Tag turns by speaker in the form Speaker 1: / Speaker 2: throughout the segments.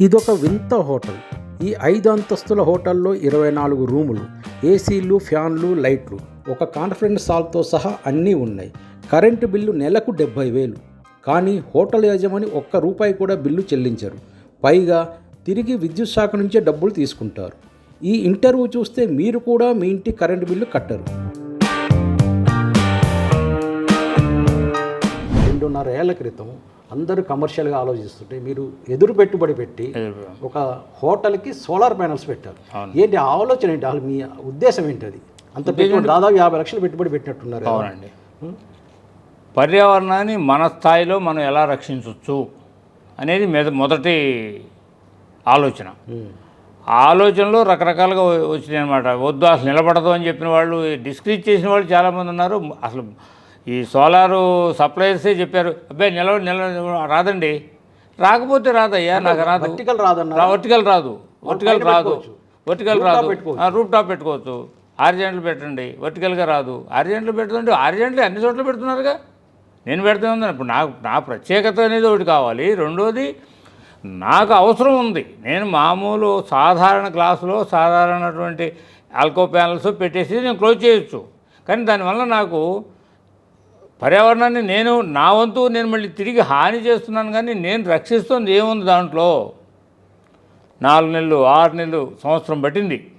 Speaker 1: ఇదొక వింత హోటల్. ఈ ఐదు అంతస్తుల హోటల్లో ఇరవై నాలుగు రూములు ఏసీలు ఫ్యాన్లు లైట్లు. ఒక కాన్ఫరెన్స్ హాల్తో సహా అన్నీ ఉన్నాయి. కరెంటు బిల్లు నెలకు డెబ్బై వేలు. కానీ హోటల్ యజమాని ఒక్క రూపాయి కూడా బిల్లు చెల్లించరు. పైగా తిరిగి విద్యుత్ శాఖ నుంచే డబ్బులు తీసుకుంటారు. ఈ ఇంటర్వ్యూ చూస్తే మీరు కూడా మీ ఇంటి కరెంటు బిల్లు కట్టరు. రెండున్నర ఏళ్ళ క్రితం అందరూ కమర్షియల్గా ఆలోచిస్తుంటే మీరు ఎదురు పెట్టుబడి పెట్టి ఒక హోటల్కి సోలార్ ప్యానల్స్ పెట్టారు. ఏంటి ఆలోచన ఏంటి? మీ ఉద్దేశం ఏంటి అది? అంత పెట్టుబడి దాదాపు యాభై లక్షలు పెట్టుబడి పెట్టినట్టున్నారు?
Speaker 2: అవునండి. పర్యావరణాన్ని మన స్థాయిలో మనం ఎలా రక్షించవచ్చు అనేది మెద మొదటి ఆలోచన. ఆలోచనలో రకరకాలుగా వచ్చినాయి అనమాట వద్దు అసలు నిలబడదు అని చెప్పిన వాళ్ళు డిస్క్రీజ్ చేసిన వాళ్ళు చాలామంది ఉన్నారు. అసలు ఈ సోలారు సప్లయర్సే చెప్పారు అబ్బాయి నిలవ నిల రాదండి. రాకపోతే రాదయ్యా నాకు రాదు.
Speaker 1: వర్టికల్ రాదన్నారు.
Speaker 2: వర్టికల్ రాదు వర్టికల్ రాదు. వర్టికల్ రాదు. రూప్ టాప్ పెట్టుకోవచ్చు. ఆరిజెంట్లు పెట్టండి వర్టికల్గా రాదు. ఆరిజెంట్లు పెడుతుంటే ఆరిజెంట్లు అన్ని చోట్ల పెడుతున్నారుగా? నేను పెడుతూ ఉందని ఇప్పుడు నాకు నా ప్రత్యేకత అనేది ఒకటి కావాలి. రెండోది నాకు అవసరం ఉంది. నేను మామూలు సాధారణ క్లాసులో సాధారణటువంటి ఆల్కో ప్యానల్స్ పెట్టేసి నేను క్లోజ్ చేయొచ్చు. కానీ దానివల్ల నాకు పర్యావరణాన్ని నేను నా వంతు నేను మళ్ళీ తిరిగి హాని చేస్తున్నాను కానీ నేను రక్షిస్తుంది ఏముంది దాంట్లో? నాలుగు నెలలు ఆరు నెలలు సంవత్సరం పట్టింది.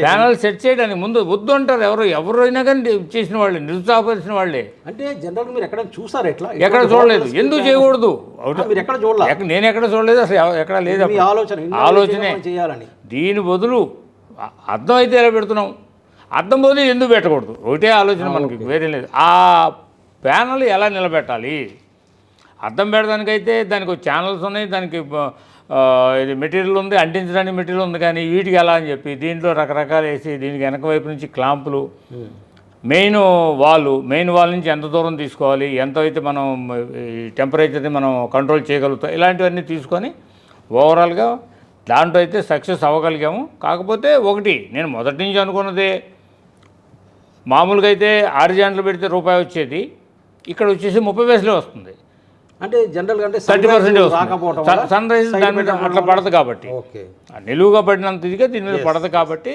Speaker 2: ప్యానల్ సెట్ చేయడానికి? ముందు వద్దు అంటారు ఎవరు ఎవరైనా కానీ చేసిన వాళ్ళే నిరుత్సాహపరిచిన వాళ్ళే.
Speaker 1: అంటే జనరల్ మీరు ఎక్కడ చూసారు ఎట్లా?
Speaker 2: ఎక్కడ చూడలేదు. ఎందుకు చేయకూడదు?
Speaker 1: ఎక్కడ చూడలేదు
Speaker 2: నేను ఎక్కడ చూడలేదు అసలు ఎక్కడ లేదు.
Speaker 1: ఆలోచన
Speaker 2: ఆలోచనే. దీని బదులు అ- అర్థం అయితే ఎలా పెడుతున్నాం? అర్థం బదులు ఎందుకు పెట్టకూడదు? ఒకటే ఆలోచన మనకి వేరే లేదు. ఆ ప్యానల్ ఎలా నిలబెట్టాలి? అర్థం పెట్టడానికైతే దానికి ఛానల్స్ ఉన్నాయి దానికి ఇది మెటీరియల్ ఉంది అంటించడానికి మెటీరియల్ ఉంది కానీ వీటికి ఎలా అని చెప్పి దీంట్లో రకరకాలు వేసి దీనికి వెనక వైపు నుంచి క్లాంపులు మెయిన్ వాల్ మెయిన్ వాల్ నుంచి ఎంత దూరం తీసుకోవాలి ఎంత అయితే మనం ఈ టెంపరేచర్ని మనం కంట్రోల్ చేయగలుగుతాం ఇలాంటివన్నీ తీసుకొని ఓవరాల్గా దాంట్లో అయితే సక్సెస్ అవ్వగలిగాము. కాకపోతే ఒకటి నేను మొదటి నుంచి అనుకున్నదే మామూలుగా అయితే ఆరు జాంట్లు పెడితే రూపాయి వచ్చేది. ఇక్కడ వచ్చేసి ముప్పై పైసలే వస్తుంది.
Speaker 1: అంటే జనరల్గా అంటే
Speaker 2: థర్టీ పర్సెంట్ సన్ రైజ్ దాని మీద అట్లా పడదు కాబట్టి. నిలువుగా పడినంత ఇదిగా దీని మీద పడదు కాబట్టి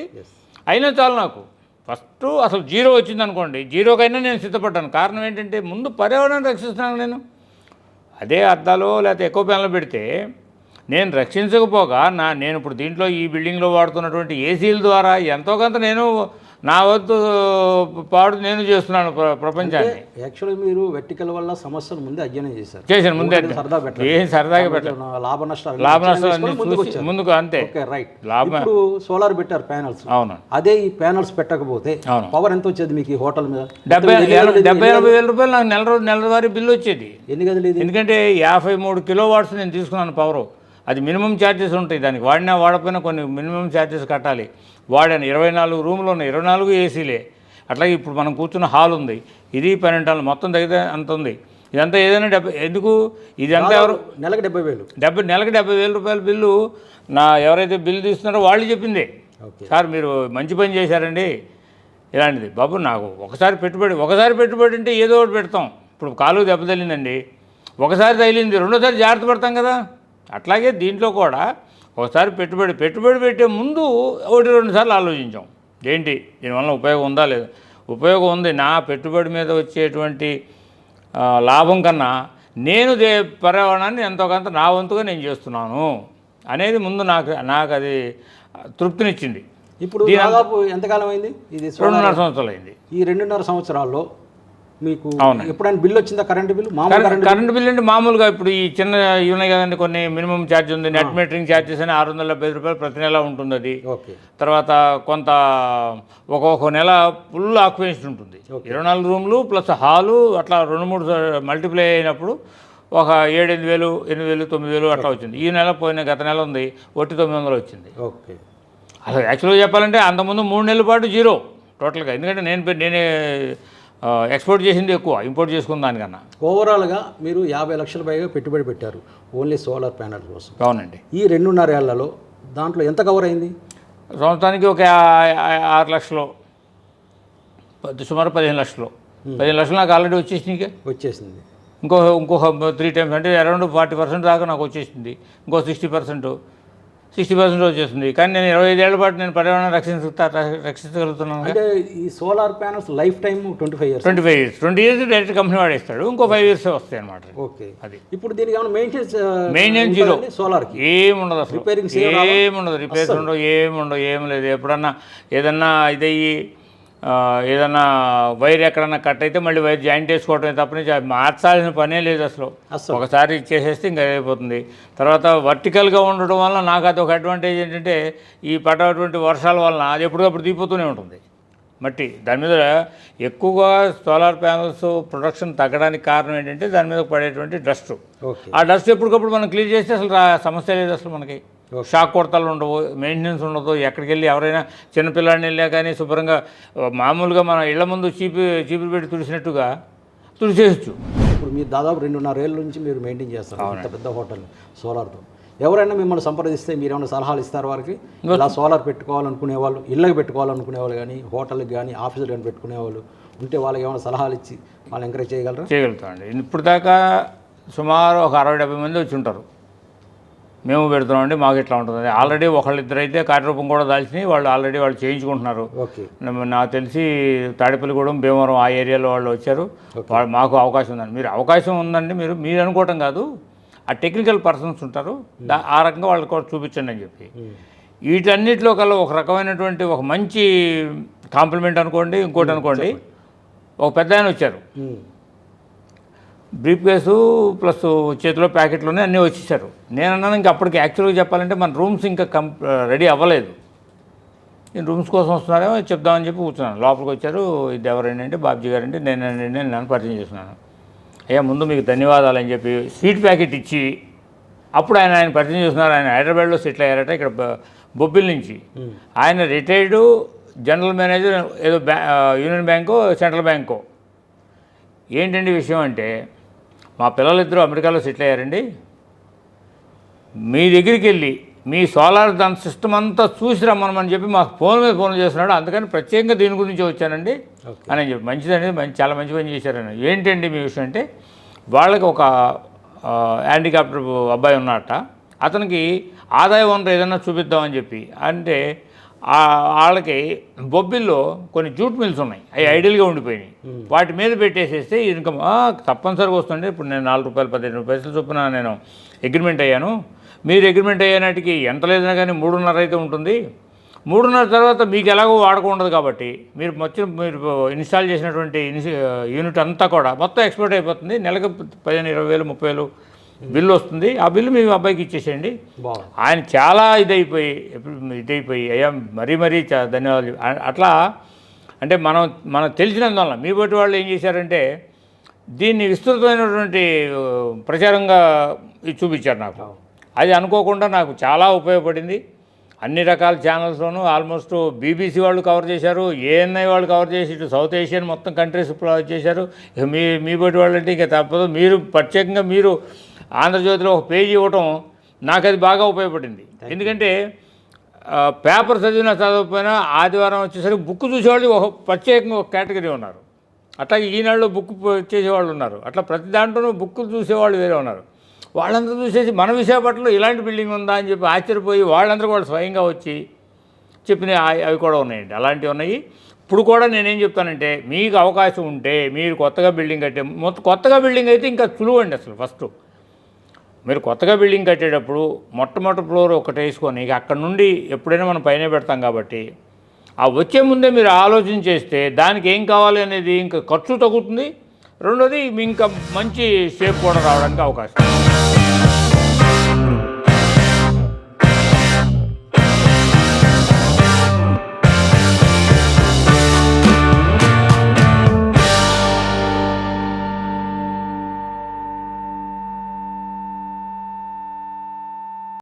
Speaker 2: అయినా చాలు నాకు. ఫస్ట్ అసలు జీరో వచ్చింది అనుకోండి జీరోకైనా నేను సిద్ధపడ్డాను. కారణం ఏంటంటే ముందు పర్యావరణాన్ని రక్షిస్తున్నాను నేను. అదే అద్దాలో లేకపోతే ఎక్కువ ప్యాన్లు పెడితే నేను రక్షించకపోగా నా నేను ఇప్పుడు దీంట్లో ఈ బిల్డింగ్లో వాడుతున్నటువంటి ఏసీల ద్వారా ఎంతో కొంత నేను నా వద్దు పాడు నేను చేస్తున్నాను ప్ర- ప్రపంచాన్ని.
Speaker 1: యాక్చువల్లీ మీరు వెర్టికల్ వల్ల సమస్యలు ముందే అధ్యయనం చేశారు.
Speaker 2: చేశాను ముందే
Speaker 1: సరదా పెట్టలేదు.
Speaker 2: ఏం సరదాగా పెట్టాను
Speaker 1: కొంచెం లాభ నష్టాలు
Speaker 2: లాభ నష్టాలు
Speaker 1: ముందుకు
Speaker 2: అంతే.
Speaker 1: ఓకే రైట్
Speaker 2: లాభం
Speaker 1: ఇప్పుడు సోలార్ పెట్టారు ప్యానల్స్
Speaker 2: అవును.
Speaker 1: అదే ఈ ప్యానల్స్ పెట్టకపోతే. పవర్ ఎంత వచ్చేది మీకు ఈ హోటల్ మీద?
Speaker 2: డెబ్బై? డెబ్బై ఎనభై వేల రూపాయలు నాకు నెల రోజు నెలవారీ బిల్లు వచ్చేది.
Speaker 1: ఇది
Speaker 2: ఎందుకంటే యాభై మూడు కిలో వాట్స్ నేను తీసుకున్నాను పవర్ అది మినిమం ఛార్జెస్ ఉంటాయి దానికి. వాడినా వాడకపోయినా కొన్ని మినిమం ఛార్జెస్ కట్టాలి. వాడాను ఇరవై నాలుగు రూమ్లు ఉన్నాయి. ఇరవై నాలుగు ఏసీలే. అట్లాగే ఇప్పుడు మనం కూర్చున్న హాల్ ఉంది. ఇది పన్నెండు హాల్ మొత్తం తగ్గితే అంత ఉంది. ఇదంతా ఏదైనా డెబ్బై ఎందుకు? ఇదంతా ఎవరు
Speaker 1: నెలకు డెబ్బై వేలు.
Speaker 2: డెబ్బై నెలకి డెబ్బై వేల రూపాయల బిల్లు నా ఎవరైతే బిల్లు తీస్తున్నారో వాళ్ళు చెప్పింది. సార్ మీరు మంచి పని చేశారండి. ఇలాంటిది. బాబు నాకు ఒకసారి పెట్టుబడి ఒకసారి పెట్టుబడి అంటే ఏదో ఒకటి పెడతాం. ఇప్పుడు కాలు దెబ్బ తగిలిందండి. ఒకసారి తగిలింది. రెండోసారి జాగ్రత్త పడతాం కదా. అట్లాగే దీంట్లో కూడా ఒకసారి పెట్టుబడి పెట్టుబడి పెట్టే ముందు ఒకటి రెండు సార్లు ఆలోచించాం. ఏంటి? దీనివల్ల ఉపయోగం ఉందా లేదా? ఉపయోగం ఉంది. నా పెట్టుబడి మీద వచ్చేటువంటి లాభం కన్నా నేను దే పర్యావరణాన్ని ఎంతో కొంత నా వంతుగా నేను చేస్తున్నాను అనేది ముందు నాకు నాకు అది తృప్తినిచ్చింది.
Speaker 1: ఇప్పుడు దాదాపు ఎంతకాలం అయింది? ఇది
Speaker 2: రెండున్నర సంవత్సరాలు అయింది.
Speaker 1: ఈ రెండున్నర సంవత్సరాల్లో మీకు
Speaker 2: అవును.
Speaker 1: ఎప్పుడైనా బిల్ వచ్చిందా కరెంట్ బిల్ మామూలు
Speaker 2: కరెంట్ బిల్? అంటే మామూలుగా ఇప్పుడు ఈ చిన్న ఉన్నాయి కదండి కొన్ని మినిమం ఛార్జ్ ఉంది. నెట్ మీటరింగ్ ఛార్జెస్ అని ఆరు వందల డెబ్బై రూపాయలు ప్రతి నెల ఉంటుంది అది.
Speaker 1: ఓకే.
Speaker 2: తర్వాత కొంత ఒక్కొక్క నెల ఫుల్ ఆక్యుపేషన్ ఉంటుంది. ఇరవై నాలుగు రూమ్లు ప్లస్ హాలు అట్లా రెండు మూడు మల్టిప్లై అయినప్పుడు ఒక ఏడు ఎనిమిది వేలు ఎనిమిది వేలు తొమ్మిది వేలు అట్లా వచ్చింది. ఈ నెల పోయిన గత నెల ఉంది ఒట్టి తొమ్మిది వందలు వచ్చింది.
Speaker 1: ఓకే.
Speaker 2: అసలు యాక్చువల్గా చెప్పాలంటే అంతకుముందు మూడు నెలల పాటు జీరో టోటల్గా. ఎందుకంటే నేను నేనే ఎక్స్పోర్ట్ చేసింది ఎక్కువ ఇంపోర్ట్ చేసుకున్న దానికన్నా.
Speaker 1: ఓవరాల్గా మీరు యాభై లక్షల పైగా పెట్టుబడి పెట్టారు ఓన్లీ సోలార్ ప్యానల్ కోసం.
Speaker 2: అవునండి.
Speaker 1: ఈ రెండున్నర ఏళ్ళలో దాంట్లో ఎంత కవర్ అయింది?
Speaker 2: సంవత్సరానికి ఒక ఆరు లక్షలు సుమారు పదిహేను లక్షలు. పదిహేను లక్షలు నాకు ఆల్రెడీ వచ్చేసినాయి
Speaker 1: వచ్చేసింది.
Speaker 2: ఇంకో ఇంకొక త్రీ టైమ్స్ అంటే అరౌండ్ ఫార్టీ పర్సెంట్ దాకా నాకు వచ్చేసింది. ఇంకో సిక్స్టీ పర్సెంట్. సిక్స్టీ పర్సెంట్ వచ్చేస్తుంది కానీ నేను ఇరవై ఐదేళ్ళ పాటు నేను పర్యావరణం రక్షించుతా రక్షించగలుగుతున్నాను
Speaker 1: అంటే ఈ solar panels lifetime twenty five years.
Speaker 2: Twenty five years. Twenty years direct company వాడేస్తాడు. ఇంకో ఫైవ్ ఇయర్స్ వస్తాయి అనమాట
Speaker 1: ఓకే.
Speaker 2: అది.
Speaker 1: ఇప్పుడు దీనికి ఏమైనా మెయింటెనెన్స్
Speaker 2: Maintenance zero.
Speaker 1: సోలార్కి?
Speaker 2: ఏం ఉండదు అసలు
Speaker 1: Repairing
Speaker 2: ఏం ఉండదు రిపేర్స్ ఉండవు ఏం ఉండవు ఏం లేదు. ఎప్పుడన్నా ఏదన్నా ఇదయ్యి ఆ, ఏదన్నా వైర్ ఎక్కడన్నా కట్ అయితే మళ్ళీ వైర్ జాయింట్ వేసుకోవటమే తప్పని మార్చాల్సిన పనే లేదు అసలు. ఒకసారి ఇచ్చేసేస్తే ఇంకా అయిపోతుంది. తర్వాత వర్టికల్గా ఉండడం వల్ల నాకు అది ఒక అడ్వాంటేజ్ ఏంటంటే ఈ పడేటువంటి వర్షాల వలన అది ఎప్పటికప్పుడు తీపోతూనే ఉంటుంది. మట్టి. దాని మీద ఎక్కువగా సోలార్ ప్యానల్స్ ప్రొడక్షన్ తగ్గడానికి కారణం ఏంటంటే దాని మీద పడేటువంటి డస్ట్. ఆ డస్ట్ ఎప్పటికప్పుడు మనం క్లీన్ చేస్తే అసలు రా- సమస్య లేదు అసలు మనకి. షాక్ కొడతలు ఉండవు మెయింటెనెన్స్ ఉండదు. ఎక్కడికి వెళ్ళి ఎవరైనా చిన్నపిల్లాడిని వెళ్ళా కానీ శుభ్రంగా మామూలుగా మన ఇళ్ళ ముందు చీపి చీపురు పెట్టి తుడిసినట్టుగా తుడిచేయచ్చు.
Speaker 1: ఇప్పుడు మీరు దాదాపు రెండున్నర ఏళ్ళ నుంచి మీరు మెయింటైన్ చేస్తారు ఇంత పెద్ద హోటల్ సోలార్తో. ఎవరైనా మిమ్మల్ని సంప్రదిస్తే మీరు ఏమైనా సలహాలు ఇస్తారు వారికి? ఇలా సోలార్ పెట్టుకోవాలనుకునే వాళ్ళు ఇళ్ళకి పెట్టుకోవాలనుకునే వాళ్ళు కానీ హోటల్కి కానీ ఆఫీసులు కానీ పెట్టుకునే వాళ్ళు ఉంటే వాళ్ళకి ఏమైనా సలహాలు ఇచ్చి వాళ్ళు ఎంకరేజ్ చేయగలరా?
Speaker 2: చేయగలుగుతామండి. ఇప్పుడు దాకా సుమారు ఒక అరవై డెబ్బై మంది వచ్చి ఉంటారు. మేము పెడుతున్నామండి మాకు ఇట్లా ఉంటుంది ఆల్రెడీ ఒకళ్ళు ఇద్దరు అయితే కార్యరూపం కూడా దాల్చినాయి వాళ్ళు ఆల్రెడీ వాళ్ళు చేయించుకుంటున్నారు. నాకు తెలిసి తాడేపల్లిగూడెం భీమవరం ఆ ఏరియాలో వాళ్ళు వచ్చారు. వాళ్ళు మాకు అవకాశం ఉందండి. మీరు అవకాశం ఉందండి మీరు మీరు అనుకోవటం కాదు. ఆ టెక్నికల్ పర్సన్స్ ఉంటారు. దా- ఆ రకంగా వాళ్ళకి కూడా చూపించండి అని చెప్పి. వీటన్నిటిలో కల్లా ఒక రకమైనటువంటి ఒక మంచి కాంప్లిమెంట్ అనుకోండి ఇంకోటి అనుకోండి. ఒక పెద్ద ఆయన వచ్చారు. బ్రీఫ్ కేసు ప్లస్ చేతిలో ప్యాకెట్లోనే అన్నీ వచ్చేసారు. నేను అన్నాను ఇంకా అప్పటికి యాక్చువల్గా చెప్పాలంటే మన రూమ్స్ ఇంకా కం రెడీ అవ్వలేదు. నేను రూమ్స్ కోసం వస్తున్నారేమో చెప్దామని చెప్పి కూర్చున్నాను. లోపలికి వచ్చారు ఇది ఎవరండి అంటే బాబ్జీ గారు అంటే నేనండి నేను నన్ను పరిచయం చేస్తున్నాను. అయ్యా ముందు మీకు ధన్యవాదాలు అని చెప్పి స్వీట్ ప్యాకెట్ ఇచ్చి అప్పుడు ఆయన ఆయన పరిచయం చేస్తున్నారు. ఆయన హైదరాబాద్లో సెటిల్ అయ్యారట ఇక్కడ బొబ్బిల్ నుంచి. ఆయన రిటైర్డు జనరల్ మేనేజర్ ఏదో బ్యా యూనియన్ బ్యాంకో సెంట్రల్ బ్యాంకో. ఏంటండి విషయం అంటే మా పిల్లలిద్దరూ అమెరికాలో సెటిల్ అయ్యారండి. మీ దగ్గరికి వెళ్ళి మీ సోలార్ దాని సిస్టమ్ అంతా చూసి రమ్మనమని చెప్పి మాకు ఫోన్ మీద ఫోన్ చేస్తున్నాడు. అందుకని ప్రత్యేకంగా దీని గురించి వచ్చానండి. అని చెప్పి మంచిదండి. మంచి చాలా మంచి పని చేశారని ఏంటండి మీ విషయం అంటే వాళ్ళకి ఒక ఆ, హ్యాండిక్యాప్టర్ అబ్బాయి ఉన్నట్ట అతనికి ఆదాయ వనరు ఏదైనా చూపిద్దామని చెప్పి. అంటే వాళ్ళకి బొబ్బిల్లో కొన్ని జూట్ మిల్స్ ఉన్నాయి. అవి ఐడియల్గా ఉండిపోయినాయి. వాటి మీద పెట్టేసేస్తే ఇన్కమ్ తప్పనిసరిగా వస్తుంది ఇప్పుడు నేను నాలుగు రూపాయలు పదిహేను పైసలు చొప్పున నేను అగ్రిమెంట్ అయ్యాను. మీరు అగ్రిమెంట్ అయ్యేనాటికి ఎంత లేదన్నా కానీ మూడున్నర అయితే ఉంటుంది. మూడున్నర తర్వాత మీకు ఎలాగో వాడకం ఉండదు కాబట్టి మీరు మొత్తం మీరు ఇన్స్టాల్ చేసినటువంటి ఇన్సి యూనిట్ అంతా కూడా మొత్తం ఎక్స్పోర్ట్ అయిపోతుంది. నెలకు పదిహేను ఇరవై వేలు ముప్పై వేలు బిల్లు వస్తుంది. ఆ బిల్లు మీ అబ్బాయికి ఇచ్చేసేయండి. ఆయన చాలా ఇదైపోయి ఇదైపోయి అయ్యా మరీ మరీ ధన్యవాదాలు. అట్లా అంటే మనం మనం తెలిసినందువల్ల మీ బట్టి వాళ్ళు ఏం చేశారంటే దీన్ని విస్తృతమైనటువంటి ప్రచారంగా చూపించారు నాకు. అది అనుకోకుండా నాకు చాలా ఉపయోగపడింది. అన్ని రకాల ఛానల్స్లోనూ ఆల్మోస్ట్ బీబీసీ వాళ్ళు కవర్ చేశారు ఏఎన్ఐ వాళ్ళు కవర్ చేసి ఇటు సౌత్ ఏషియన్ మొత్తం కంట్రీస్ చేశారు. మీ మీ బట్టి వాళ్ళంటే ఇక తప్పదు. మీరు ప్రత్యేకంగా మీరు ఆంధ్రజ్యోతిలో ఒక పేజీ ఇవ్వటం నాకు అది బాగా ఉపయోగపడింది. ఎందుకంటే పేపర్ చదివినా చదవకపోయినా ఆదివారం వచ్చేసరికి బుక్ చూసేవాళ్ళు ఒక ప్రత్యేకంగా ఒక కేటగిరీ ఉన్నారు. అట్లాగే ఈనాడులో బుక్ చేసేవాళ్ళు ఉన్నారు. అట్లా ప్రతి దాంట్లోనూ బుక్ చూసేవాళ్ళు వేరే ఉన్నారు. వాళ్ళందరూ చూసేసి మన విశాఖపట్నంలో ఇలాంటి బిల్డింగ్ ఉందా అని చెప్పి ఆశ్చర్యపోయి వాళ్ళందరూ వాళ్ళు స్వయంగా వచ్చి చెప్పిన అవి కూడా ఉన్నాయండి. అలాంటివి ఉన్నాయి. ఇప్పుడు కూడా నేనేం చెప్తానంటే మీకు అవకాశం ఉంటే మీరు కొత్తగా బిల్డింగ్ కట్టే మొత్తం కొత్తగా బిల్డింగ్ అయితే ఇంకా సులువు అండి అసలు ఫస్ట్. మీరు కొత్తగా బిల్డింగ్ కట్టేటప్పుడు మొట్టమొదటి ఫ్లోర్ ఒకటి వేసుకొని ఇక అక్కడ నుండి ఎప్పుడైనా మనం పైన పెడతాం కాబట్టి ఆ వచ్చే ముందే మీరు ఆలోచన చేస్తే దానికి ఏం కావాలి అనేది ఇంకా ఖర్చు తగ్గుతుంది రెండోది ఇంకా మంచి షేప్ కూడా రావడానికి అవకాశం ఉంది.